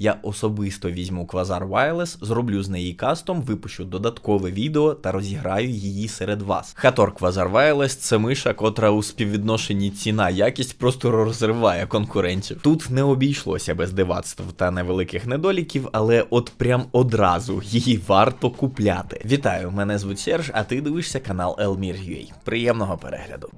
Я особисто візьму Quasar Wireless, зроблю з неї кастом, випущу додаткове відео та розіграю її серед вас. Хатор Quasar Wireless – це миша, котра у співвідношенні ціна якість просто розриває конкурентів. Тут не обійшлося без дивацтв та невеликих недоліків, але от прям одразу її варто купляти. Вітаю, мене звуть Серж, а ти дивишся канал Elmir.ua. Приємного перегляду.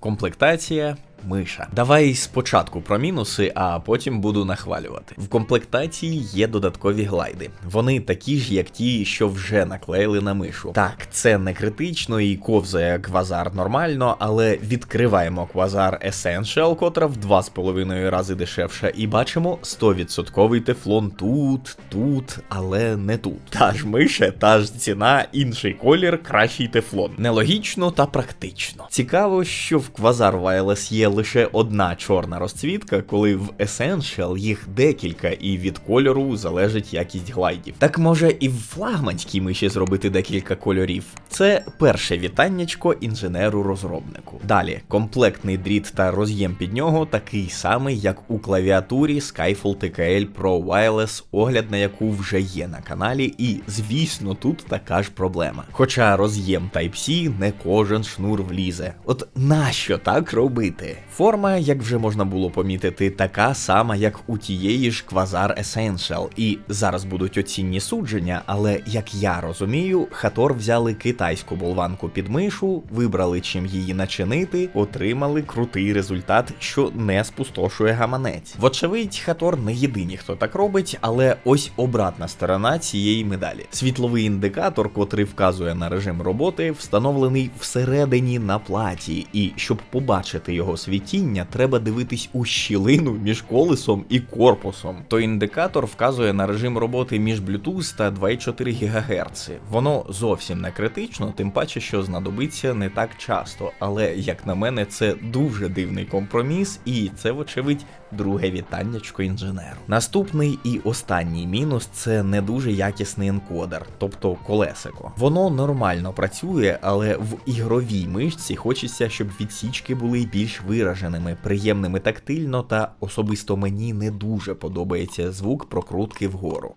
Комплектація миша. Давай спочатку про мінуси, а потім буду нахвалювати. В комплектації є додаткові глайди. Вони такі ж, як ті, що вже наклеїли на мишу. Так, це не критично і ковзає квазар нормально, але відкриваємо квазар Essential, котра в 2,5 рази дешевша, і бачимо 100% тефлон тут, тут, але не тут. Та ж миша, та ж ціна, інший колір, кращий тефлон. Нелогічно та практично. Цікаво, що в квазар Wireless є лише одна чорна розцвітка, коли в Essential їх декілька, і від кольору залежить якість глайдів. Так може і в флагманській миші зробити декілька кольорів. Це перше вітаннячко інженеру-розробнику. Далі комплектний дріт та роз'єм під нього такий самий, як у клавіатурі Skyfall TKL Pro Wireless, огляд на яку вже є на каналі, і звісно, тут така ж проблема. Хоча роз'єм Type-C не кожен шнур влізе. От нащо так робити? Форма, як вже можна було помітити, така сама, як у тієї ж Quasar Essential. І зараз будуть оцінні судження, але як я розумію, Хатор взяли китайську болванку під мишу, вибрали чим її начинити, отримали крутий результат, що не спустошує гаманець. Вочевидь, Хатор не єдині, хто так робить, але ось обратна сторона цієї медалі. Світловий індикатор, котрий вказує на режим роботи, встановлений всередині на платі, і щоб побачити його світіння, треба дивитись у щілину між колесом і корпусом. Той індикатор вказує на режим роботи між Bluetooth та 2,4 ГГц. Воно зовсім не критично, тим паче, що знадобиться не так часто. Але як на мене, це дуже дивний компроміс, і це, вочевидь, друге вітаннячко інженеру. Наступний і останній мінус це не дуже якісний енкодер, тобто колесико. Воно нормально працює, але в ігровій мишці хочеться, щоб відсічки були більш вираженими, приємними тактильно, та особисто мені не дуже подобається звук прокрутки вгору.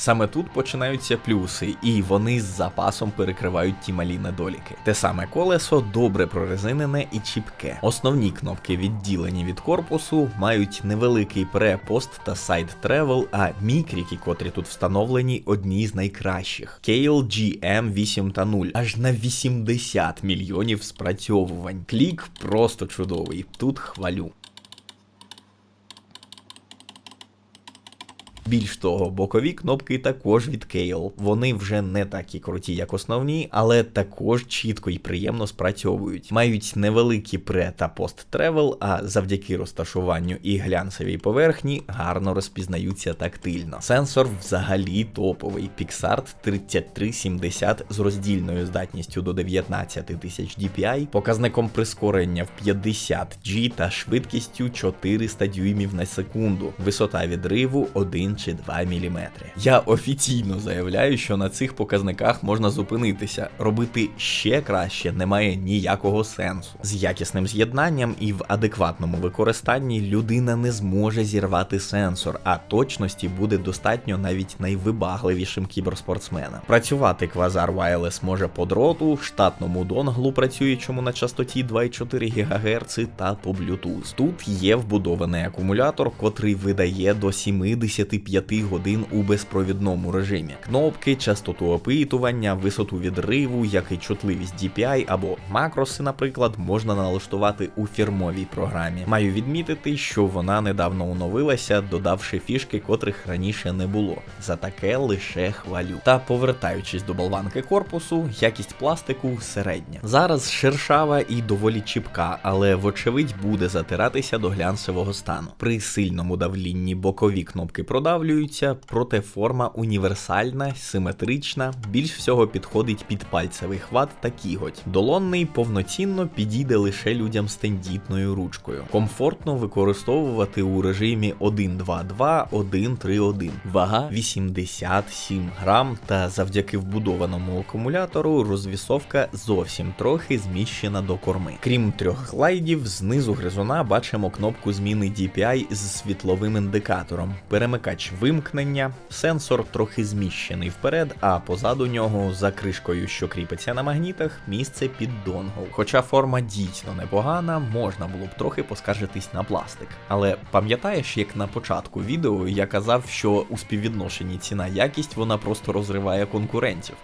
Саме тут починаються плюси, і вони з запасом перекривають ті малі недоліки. Те саме колесо добре прорезинене і чіпке. Основні кнопки відділені від корпусу, мають невеликий пре, пост та сайд тревел, а мікріки, котрі тут встановлені, одні з найкращих. Kale GM 8 та 0, аж на 80 мільйонів спрацьовувань. Клік просто чудовий. Тут хвалю. Більш того, бокові кнопки також від Kale. Вони вже не такі круті, як основні, але також чітко і приємно спрацьовують. Мають невеликі пре та пост тревел, а завдяки розташуванню і глянцевій поверхні гарно розпізнаються тактильно. Сенсор взагалі топовий. Pixart 3370 з роздільною здатністю до 19 тисяч DPI, показником прискорення в 50 G та швидкістю 400 дюймів на секунду. Висота відриву 1 чи 2 мм. Я офіційно заявляю, що на цих показниках можна зупинитися. Робити ще краще немає ніякого сенсу. З якісним з'єднанням і в адекватному використанні людина не зможе зірвати сенсор, а точності буде достатньо навіть найвибагливішим кіберспортсменам. Працювати Quasar Wireless може по дроту, штатному донглу, працюючому на частоті 2,4 ГГц та по Bluetooth. Тут є вбудований акумулятор, котрий видає до 75 годин у безпровідному режимі. Кнопки, частоту опитування, висоту відриву, як і чутливість DPI або макроси, наприклад, можна налаштувати у фірмовій програмі. Маю відмітити, що вона недавно оновилася, додавши фішки, котрих раніше не було. За таке лише хвалю. Та повертаючись до болванки корпусу, якість пластику середня. Зараз шершава і доволі чіпка, але вочевидь буде затиратися до глянцевого стану. При сильному давлінні бокові кнопки продажу продавлюються, проте форма універсальна, симетрична, більш всього підходить під пальцевий хват та кіготь. Долонний повноцінно підійде лише людям з тендітною ручкою. Комфортно використовувати у режимі 1.2.2, 1.3.1. Вага 87 грам, та завдяки вбудованому акумулятору розвісовка зовсім трохи зміщена до корми. Крім трьох глайдів, знизу гризуна бачимо кнопку зміни DPI з світловим індикатором, перемикач вимкнення, сенсор трохи зміщений вперед, а позаду нього за кришкою, що кріпиться на магнітах, місце під донгл. Хоча форма дійсно непогана, можна було б трохи поскаржитись на пластик. Але пам'ятаєш, як на початку відео я казав, що у співвідношенні ціна якість вона просто розриває конкурентів.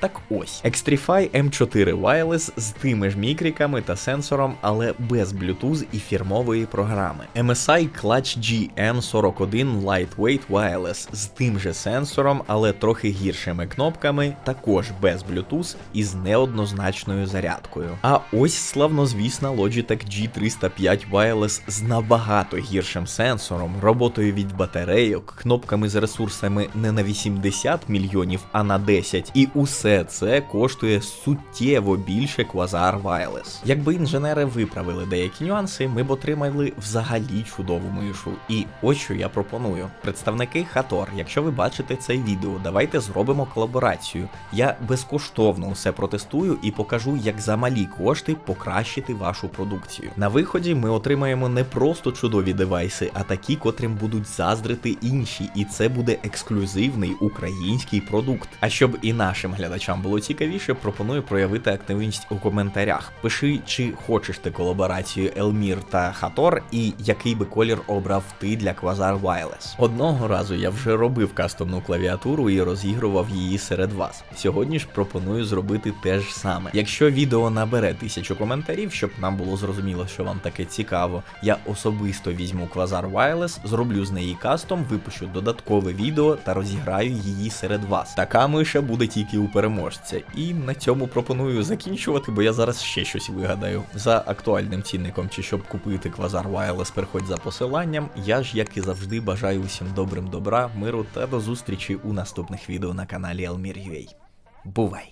Так ось, Xtrify M4 Wireless з тими ж мікриками та сенсором, але без Bluetooth і фірмової програми. MSI Clutch GM41 Lightweight Wireless з тим же сенсором, але трохи гіршими кнопками, також без Bluetooth і з неоднозначною зарядкою. А ось славнозвісна Logitech G305 Wireless з набагато гіршим сенсором, роботою від батарейок, кнопками з ресурсами не на 80 мільйонів, а на 10. І усе це коштує суттєво більше Quasar Wireless. Якби інженери виправили деякі нюанси, ми б отримали взагалі чудову мишу. І ось що я пропоную. Представники Хатор, якщо ви бачите це відео, давайте зробимо колаборацію. Я безкоштовно все протестую і покажу, як за малі кошти покращити вашу продукцію. На виході ми отримаємо не просто чудові девайси, а такі, котрим будуть заздрити інші, і це буде ексклюзивний український продукт. А щоб і нашим глядачам було цікавіше, пропоную проявити активність у коментарях. Пиши, чи хочеш ти колаборацію Елмір та Хатор, і який би колір обрав ти для Quasar Wireless. Одного разу я вже робив кастомну клавіатуру і розігрував її серед вас. Сьогодні ж пропоную зробити те ж саме. Якщо відео набере тисячу коментарів, щоб нам було зрозуміло, що вам таке цікаво, я особисто візьму Quasar Wireless, зроблю з неї кастом, випущу додаткове відео та розіграю її серед вас. Така миша буде тільки у переможця. І на цьому пропоную закінчувати, бо я зараз ще щось вигадаю. За актуальним цінником чи щоб купити квазар Wireless, переходь за посиланням. Я ж, як і завжди, бажаю усім добрим добра, миру та до зустрічі у наступних відео на каналі Almir.ua. Бувай!